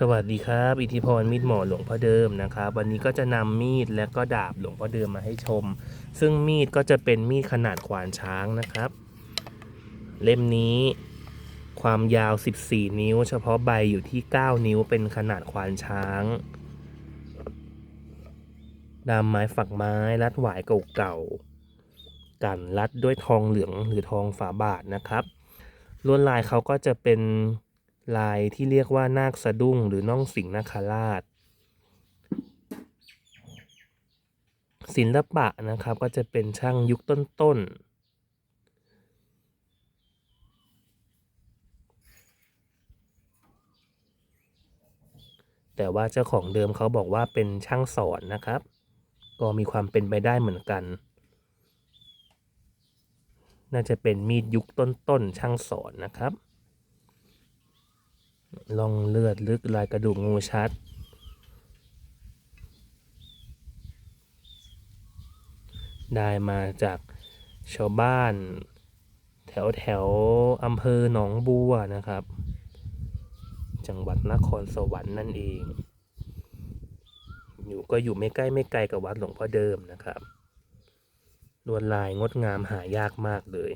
สวัสดีครับ อิทธิพรมีดหมอหลวงพ่อเดิมนะครับ วันนี้ก็จะนำมีดและก็ดาบหลวงพ่อเดิมมาให้ชม ซึ่งมีดก็จะเป็นมีดขนาดขวานช้างนะครับ เล่มนี้ความยาว 14 นิ้ว เฉพาะใบอยู่ที่ 9 นิ้วเป็นขนาดขวานช้างดามไม้ฝักไม้รัดหวายเก่าๆกันรัดด้วยทองเหลืองหรือทองฝาบาทนะครับลวดลายเขาก็จะเป็น ลายที่เรียกว่านาคสะดุ้งหรือน่องสิงนาคราช ศิลปะนะครับก็จะเป็นช่างยุคต้นๆแต่ว่าเจ้าของเดิมเขาบอกว่าเป็นช่างสอนนะครับ ก็มีความเป็นไปได้เหมือนกัน น่าจะเป็นมีดยุคต้นๆช่างสอนนะครับ ล่องเลือดลึกลายกระดูกงูชัด ได้มาจากชาวบ้าน แถวแถวอำเภอหนองบัวนะครับ จังหวัดนครสวรรค์นั่นเอง อยู่ก็อยู่ไม่ใกล้ไม่ไกลกับวัดหลวงพ่อเดิมนะครับลวดลายงดงามหายากมากเลย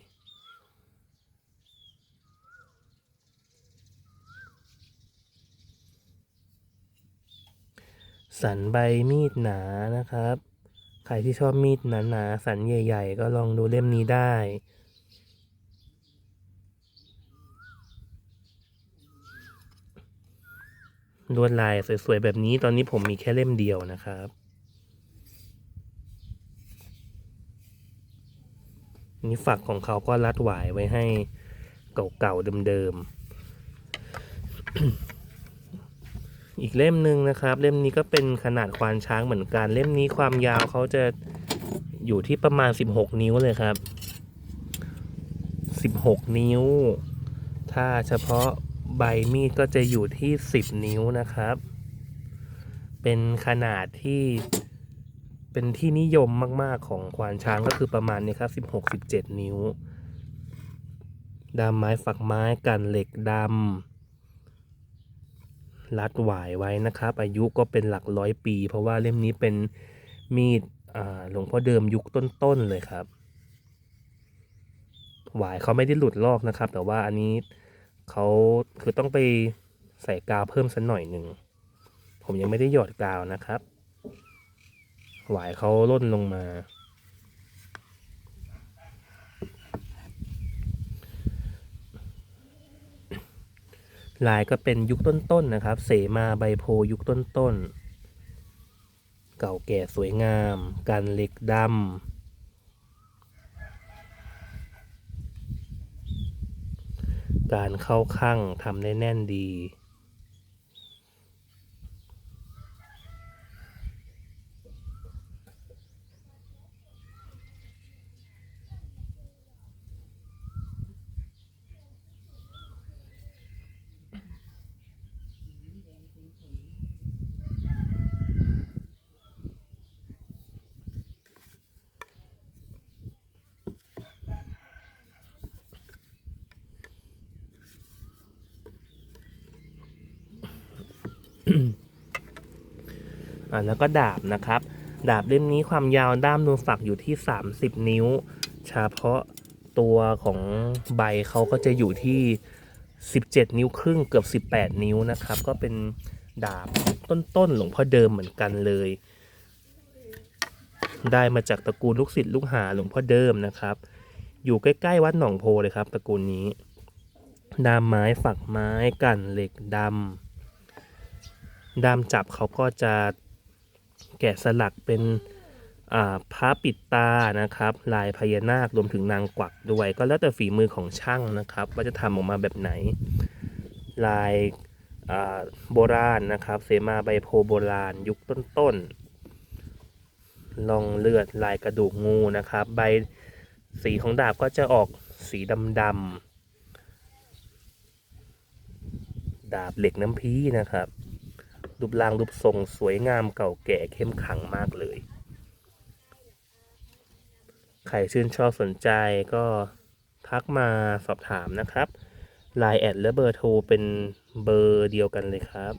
สันใบมีดหนานะครับ ใครที่ชอบมีดหนาๆสันใหญ่ ๆ ก็ลองดูเล่มนี้ได้ ลวดลายสวยๆแบบนี้ตอนนี้ผมมีแค่เล่มเดียวนะครับ นี่ฝักของเขาก็รัดหวายไว้ให้เก่าๆเดิมๆ อีกเล่มหนึ่งนะครับ เล่มนี้ก็เป็นขนาดควานช้างเหมือนกัน เล่มนี้ความยาวเขาจะอยู่ที่ประมาณ 16 นิ้วเลยครับ 16 นิ้ว ถ้าเฉพาะใบมีดก็จะอยู่ที่ 10 นิ้วนะครับ เป็นขนาดที่เป็นที่นิยมมาก ๆ ของควานช้างก็คือประมาณนี้ครับ 16-17 นิ้วดามไม้ฝักไม้กันเหล็กดำ รัดหวายไว้นะครับ อายุก็เป็นหลักร้อยปี เพราะว่าเล่มนี้เป็นมีดหลวงพ่อเดิมยุคต้นๆเลยครับ หวายเขาไม่ได้หลุดลอกนะครับ แต่ว่าอันนี้เขาคือต้องไปใส่กาวเพิ่มสักหน่อยหนึ่ง ผมยังไม่ได้หยอดกาวนะครับ หวายเขาล่นลงมา ลายก็เป็นยุคต้นๆนะครับ เสมาใบโพยุคต้นๆ เก่าแก่สวยงาม กันเหล็กดำ การเข้าข้างทำได้แน่นดี อ่าแล้วก็ดาบนะครับ ดาบเล่มนี้ความยาวด้ามนูนฝักอยู่ที่ 30 นิ้ว เฉพาะตัวของใบเขาก็จะอยู่ที่ 17 นิ้วครึ่งเกือบ 18 นิ้วนะครับ ก็เป็นดาบต้นๆหลวงพ่อเดิมเหมือนกันเลย ได้มาจากตระกูลลูกศิษย์ลูกหาหลวงพ่อเดิมนะครับ อยู่ใกล้ๆวัดหนองโพเลยครับตระกูลนี้ดามไม้ฝักไม้กันเหล็กดำ ด้ามจับเขาก็จะแกะสลักเป็นอ่าพระปิดตานะครับ ลายพญานาครวมถึงนางกวักด้วย ก็แล้วแต่ฝีมือของช่างนะครับ ว่าจะทำออกมาแบบไหน ลายโบราณนะครับ เสมาใบโพโบราณ ยุคต้นๆลองเลือดลายกระดูกงูนะครับ ใบสีของดาบก็จะออกสีดำๆดาบเหล็กน้ำพีนะครับ รูปร่างรูปทรงสวยงามเก่าแก่เข้มขังมากเลย ใครชื่นชอบสนใจก็ทักมาสอบถามนะครับไลน์แอดและเบอร์โทรเป็นเบอร์เดียวกันเลยครับ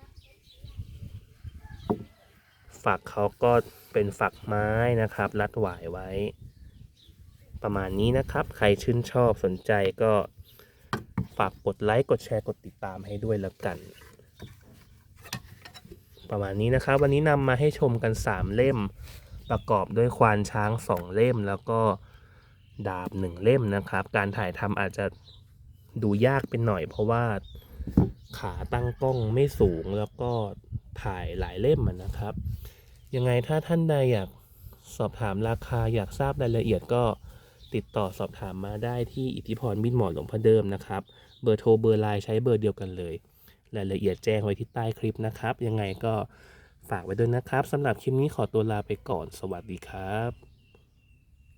ฝักเขาก็เป็นฝักไม้นะครับ รัดหวายไว้ ประมาณนี้นะครับ ใครชื่นชอบสนใจก็ฝากกดไลค์ กดแชร์ กดติดตามให้ด้วยแล้วกัน ประมาณนี้นะครับ วันนี้นำมาให้ชมกัน 3 เล่ม ประกอบด้วยควานช้าง 2 เล่ม แล้วก็ดาบ 1 เล่มนะครับ การถ่ายทำอาจจะดูยากเป็นหน่อย เพราะว่าขาตั้งกล้องไม่สูงแล้วก็ถ่ายหลายเล่มนะครับ ยังไงถ้าท่านใดอยากสอบถามราคาอยากทราบรายละเอียดก็ติดต่อสอบถามมาได้ที่อิทธิพรมินหมอหลวงพ่อเดิมนะครับ เบอร์โทรเบอร์ไลน์ใช้เบอร์เดียวกันเลย รายละเอียดแจ้งไว้ที่ใต้คลิปนะครับ ยังไงก็ฝากไว้ด้วยนะครับสำหรับคลิปนี้ขอตัวลาไปก่อน สวัสดีครับ